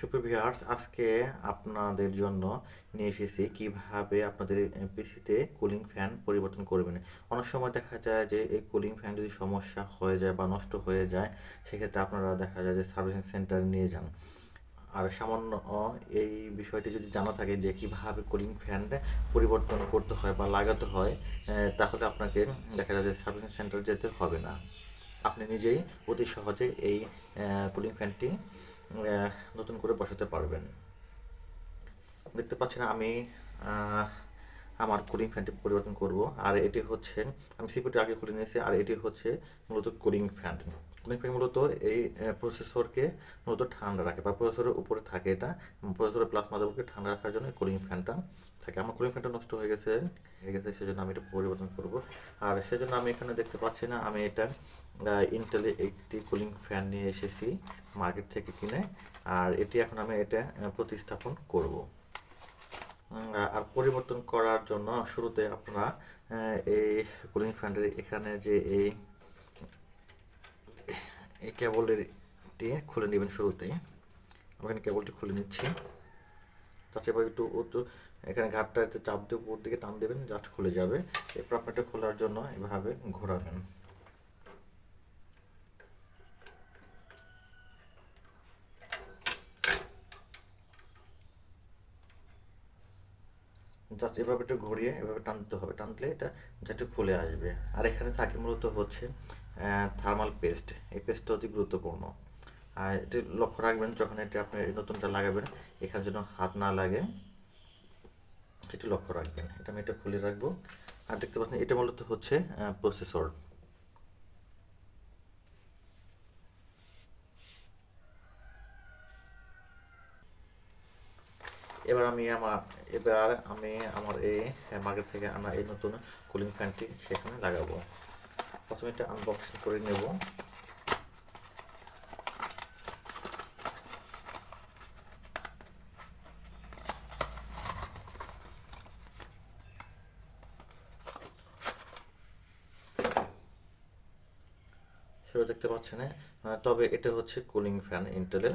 সুপ্রিয় ভিউয়ার্স, আজকে আপনাদের জন্য নিয়ে এসেছি কীভাবে আপনাদের পিসিতে কুলিং ফ্যান পরিবর্তন করবেন। অনেক সময় দেখা যায় যে এই কুলিং ফ্যান যদি সমস্যা হয়ে যায় বা নষ্ট হয়ে যায়, সেক্ষেত্রে আপনারা দেখা যায় যে সার্ভিসিং সেন্টারে নিয়ে যান। আর সামান্য এই বিষয়টি যদি জানা থাকে যে কীভাবে কুলিং ফ্যান পরিবর্তন করতে হয় বা লাগাতে হয় তাহলে আপনাকে দেখা যায় যে সার্ভিসিং সেন্টার যেতে হবে না। আপনি নিজেই অতি সহজে এই কুলিং ফ্যানটি নতুন করে বসাতে পারবেন। দেখতে পাচ্ছেন আমি আমার কুলিং ফ্যানটি পরিবর্তন করব। আর এটি হচ্ছে, আমি সিপিটি আগে খুলে নিয়েছি, আর এটি হচ্ছে মূলত কুলিং ফ্যান কুলিং ফ্যান মূলত এই প্রসেসরকে মূলত ঠান্ডা রাখে বা প্রসেসরের উপরে থাকে এটা। প্রসেসরের প্লাস মাদারবোর্ডকে ঠান্ডা রাখার জন্য কুলিং ফ্যানটা থাকে। আমার কুলিং ফ্যানটা নষ্ট হয়ে গেছে হয়ে গেছে, সেজন্য আমি এটা পরিবর্তন করব। আর সেজন্য আমি এখানে দেখতে পাচ্ছি না, আমি এটা ইন্টেলে একটি কুলিং ফ্যান নিয়ে এসেছি মার্কেট থেকে কিনে। আর এটি এখন আমি এটা প্রতিস্থাপন করব। আর পরিবর্তন করার জন্য শুরুতে আপনারা এই কুলিং ফ্যানের এখানে যে এই এই কেবলের খুলে নেবেন শুরুতেই আমি এখানে কেবলটি খুলে নিচ্ছি। তাছাড়া একটু একটু এখানে ঘাটটা একটু চাপ দিয়ে উপর দিকে টান দেবেন, জাস্ট খুলে যাবে। এরপর আপনি খোলার জন্য এভাবে ঘোরাবেন। জাস্ট এভাবে একটু ঘুরিয়ে, এভাবে টানতে হবে। টানলে এটা যাতে খুলে আসবে। আর এখানে থাকে মূলত হচ্ছে থার্মাল পেস্ট এই পেস্টটা অতি গুরুত্বপূর্ণ। আর এটি লক্ষ্য রাখবেন যখন এটি আপনি নতুনটা লাগাবেন, এখানে যেন হাত না লাগে সেটি লক্ষ্য রাখবেন। এটা আমি এটা খুলে রাখব। আর দেখতে পাচ্ছেন, এটা মূলত হচ্ছে প্রসেসর এবার আমি আমার, এবার আমি আমার এই মার্কেট থেকে আনা এই নতুন কুলিং ফ্যানটি সেখানে লাগাবো। প্রথমে এটা আনবক্সিং করে নেব। সেটা দেখতে পাচ্ছেন আহ, তবে এটা হচ্ছে কুলিং ফ্যান ইন্টেলের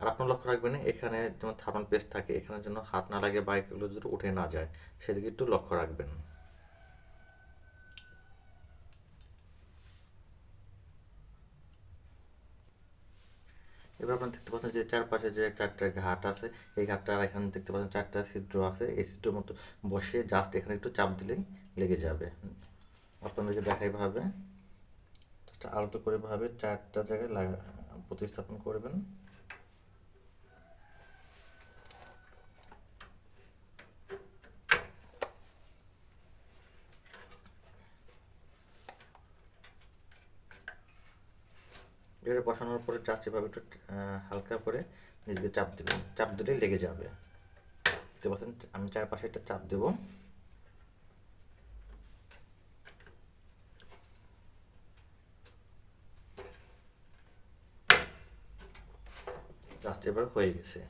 আর আপনার লক্ষ্য রাখবেন এখানে যেমন থার্মাল পেস্ট থাকে এখানে যেন হাত না লাগে বা এগুলো যদি উঠে না যায় সেদিকে একটু লক্ষ্য রাখবেন। এবার আপনারা দেখতে পাচ্ছেন যে চারপাশে যে চারটা ঘাট আছে, এই ঘাটটা আর এখানে দেখতে পাচ্ছেন চারটা ছিদ্র আছে, এই ছিদ্র মতো বসে জাস্ট এখানে একটু চাপ দিলেই লেগে যাবে। আপনাদেরকে দেখাই ভাবে আলতো করে ভাবে চারটা জায়গায় লাগা প্রতিস্থাপন করবেন। এবারে বসানোর পরে জাস্ট এভাবে একটু হালকা করে নিজেকে চাপ দেবেন। চাপ দিলে লেগে যাবে। দেখতে পাচ্ছেন আমি চারপাশে একটা চাপ দেবো। জাস্ট এবার হয়ে গেছে।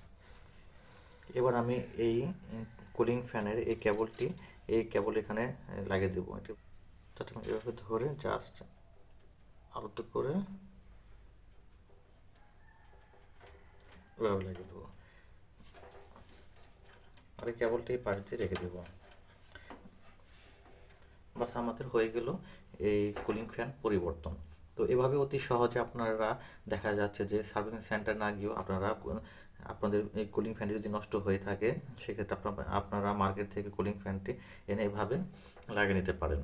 এবার আমি এই কুলিং ফ্যানের এই কেবলটি এই কেবল এখানে লাগিয়ে দেবো। এটি এভাবে ধরে জাস্ট আলতো করে এভাবে লাগিয়ে আর কেবলটি এই পাশ রেখে দেবো। বাস আমাদের হয়ে গেল এই কুলিং ফ্যান পরিবর্তন। তো এভাবে অতি সহজে আপনারা দেখা যাচ্ছে যে সার্ভিসিং সেন্টার না গিয়েও আপনারা আপনাদের এই কুলিং ফ্যানটি যদি নষ্ট হয়ে থাকে, সেক্ষেত্রে আপনারা মার্কেট থেকে কুলিং ফ্যানটি এনে এভাবে লাগিয়ে নিতে পারেন।